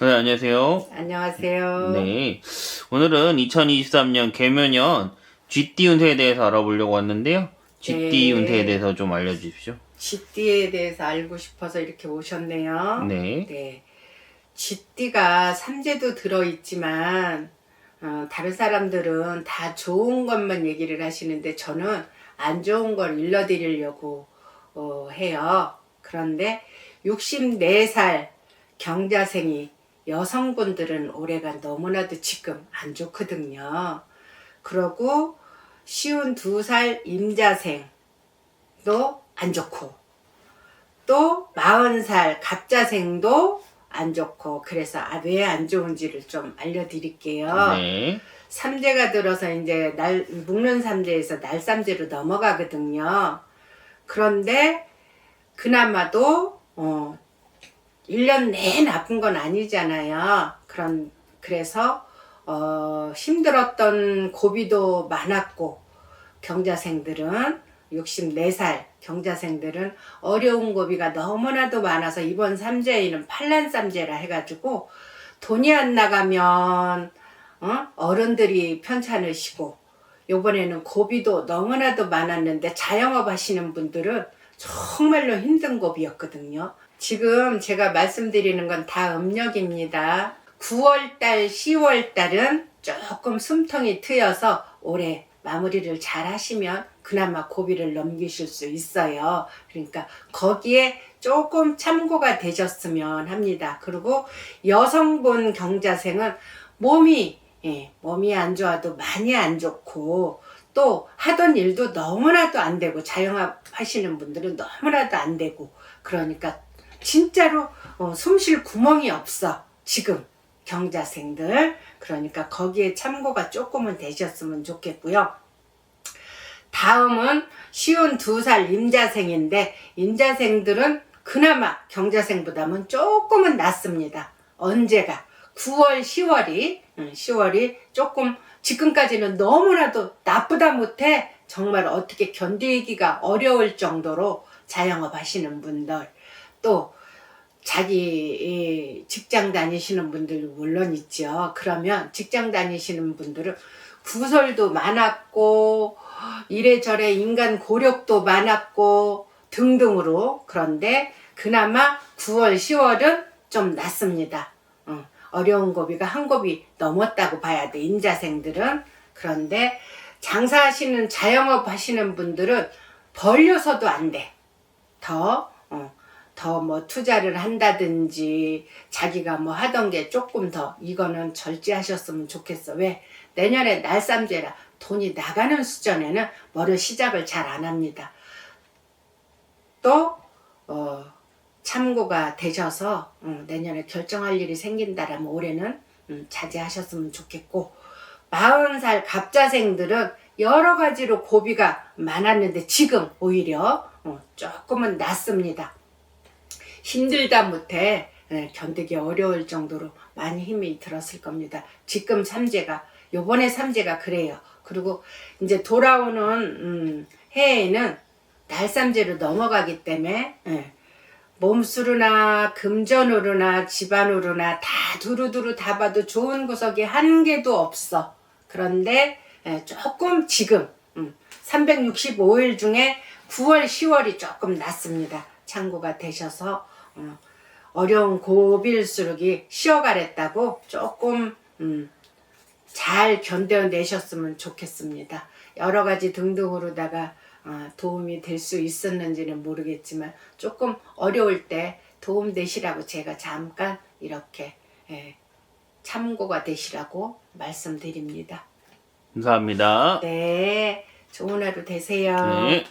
네, 안녕하세요. 안녕하세요. 네. 오늘은 2023년 개묘년 쥐띠 운세에 대해서 알아보려고 왔는데요. 쥐띠 네. 운세에 대해서 좀 알려주십시오. 쥐띠에 대해서 알고 싶어서 이렇게 오셨네요. 네. 네. 쥐띠가 삼재도 들어있지만 어, 다른 사람들은 다 좋은 것만 얘기를 하시는데 저는 안 좋은 걸 일러드리려고 어, 해요. 그런데 64살 경자생이 여성분들은 올해가 너무나도 지금 안 좋거든요. 그러고 쉬운 두 살 임자생도 안 좋고 또 40살 갑자생도 안 좋고 그래서 아, 왜 안 좋은지를 좀 알려드릴게요. 네. 삼재가 들어서 이제 날 묵는 삼재에서 날 삼재로 넘어가거든요. 그런데 그나마도 어 1년 내내 나쁜 건 아니잖아요. 그런 그래서 어 힘들었던 고비도 많았고 경자생들은 64살 경자생들은 어려운 고비가 너무나도 많아서 이번 삼재에는 판란삼재라 해가지고 돈이 안 나가면 어? 어른들이 편찮으시고 요번에는 고비도 너무나도 많았는데 자영업 하시는 분들은 정말로 힘든 고비였거든요. 지금 제가 말씀드리는 건 다 음력입니다. 9월달, 10월달은 조금 숨통이 트여서 올해 마무리를 잘 하시면 그나마 고비를 넘기실 수 있어요. 그러니까 거기에 조금 참고가 되셨으면 합니다. 그리고 여성분 경자생은 몸이 예, 몸이 안 좋아도 많이 안 좋고 또 하던 일도 너무나도 안 되고 자영업 하시는 분들은 너무나도 안 되고 그러니까 진짜로 어, 숨쉴 구멍이 없어. 지금 경자생들. 그러니까 거기에 참고가 조금은 되셨으면 좋겠고요. 다음은 쉬운 두 살 임자생인데 임자생들은 그나마 경자생보다는 조금은 낫습니다. 언제가? 9월, 10월이. 10월이 조금 지금까지는 너무나도 나쁘다 못해 정말 어떻게 견디기가 어려울 정도로 자영업 하시는 분들. 또 자기 이 직장 다니시는 분들 물론 있죠. 그러면 직장 다니시는 분들은 구설도 많았고 이래저래 인간 고력도 많았고 등등으로 그런데 그나마 9월, 10월은 좀 낫습니다. 어, 어려운 고비가 한 고비 넘었다고 봐야 돼 임자생들은 그런데 장사하시는 자영업 하시는 분들은 벌려서도 안 돼. 더, 어, 더 뭐 투자를 한다든지 자기가 뭐 하던 게 조금 더 이거는 절제하셨으면 좋겠어. 왜? 내년에 날쌈제라 돈이 나가는 수준에는 뭐를 시작을 잘 안 합니다. 또, 어, 참고가 되셔서 음, 내년에 결정할 일이 생긴다라면 올해는 음, 자제하셨으면 좋겠고 40살 갑자생들은 여러 가지로 고비가 많았는데 지금 오히려 어, 조금은 낫습니다. 힘들다 못해 예, 견디기 어려울 정도로 많이 힘이 들었을 겁니다. 지금 삼재가 요번에 삼재가 그래요. 그리고 이제 돌아오는 음, 해에는 날삼재로 넘어가기 때문에 예, 몸수로나 금전으로나 집안으로나 다 두루두루 다 봐도 좋은 구석이 한 개도 없어. 그런데 예, 조금 지금 음, 365일 중에 9월, 10월이 조금 낫습니다. 참고가 되셔서 어, 어려운 고빌수록이 쉬어가랬다고 조금 음, 잘 견뎌내셨으면 좋겠습니다. 여러 가지 등등으로다가 어, 도움이 될 수 있었는지는 모르겠지만 조금 어려울 때 도움 되시라고 제가 잠깐 이렇게 예, 참고가 되시라고 말씀드립니다. 감사합니다. 네, 좋은 하루 되세요. 네.